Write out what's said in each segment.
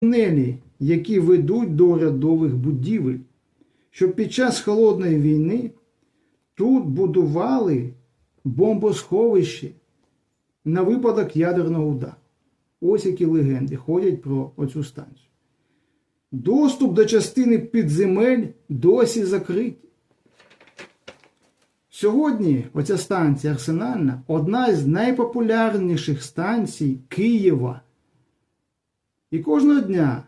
тунелі, які ведуть до урядових будівель, що під час холодної війни тут будували бомбосховище на випадок ядерного удару. Ось які легенди ходять про оцю станцію. Доступ до частини підземель досі закритий. Сьогодні оця станція Арсенальна одна з найпопулярніших станцій Києва. І кожного дня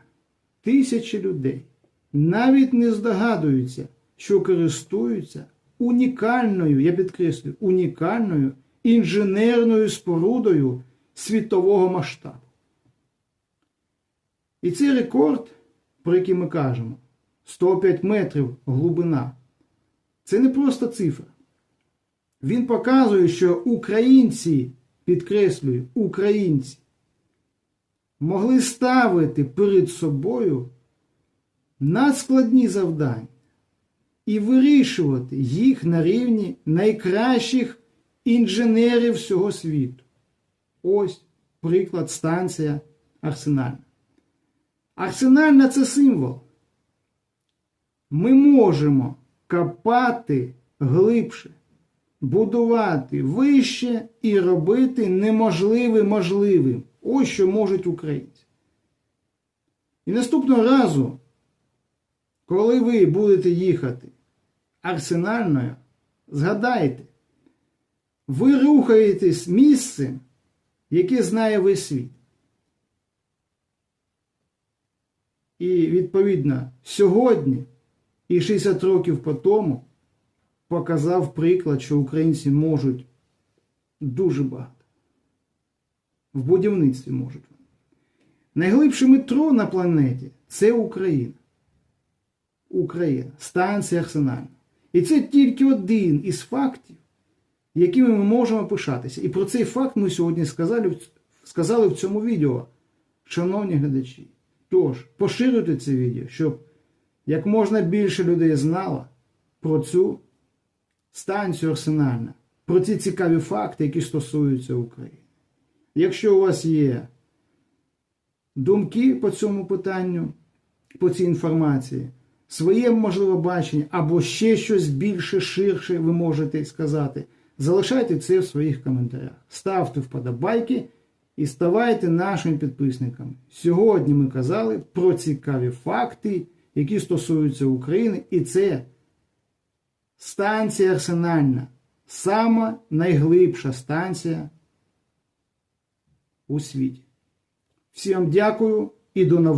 тисячі людей навіть не здогадуються, що користуються унікальною, я підкреслюю, унікальною інженерною спорудою світового масштабу. І цей рекорд, про який ми кажемо, 105 метрів глибина, це не просто цифра. Він показує, що українці, підкреслюю, українці, могли ставити перед собою надскладні завдання і вирішувати їх на рівні найкращих інженерів всього світу. Ось приклад станція Арсенальна. Арсенальна це символ. Ми можемо копати глибше, будувати вище і робити неможливе можливим. Ось що можуть українці. І наступного разу, коли ви будете їхати арсенальною, згадайте, ви рухаєтесь місцем, яке знає весь світ. І відповідно сьогодні і 60 років по тому показав приклад, що українці можуть дуже багато. В будівництві можуть. Найглибше метро на планеті це Україна. Україна, станція Арсенальна. І це тільки один із фактів, якими ми можемо пишатися. І про цей факт ми сьогодні сказали, сказали в цьому відео, шановні глядачі. Тож, поширюйте це відео, щоб як можна більше людей знало про цю станцію Арсенальна, про ці цікаві факти, які стосуються України. Якщо у вас є думки по цьому питанню, по цій інформації, своє можливе бачення або ще щось більше, ширше ви можете сказати, залишайте це в своїх коментарях. Ставте вподобайки і ставайте нашими підписниками. Сьогодні ми казали про цікаві факти, які стосуються України, і це станція Арсенальна, сама найглибша станція у світі. Всім дякую і до нових.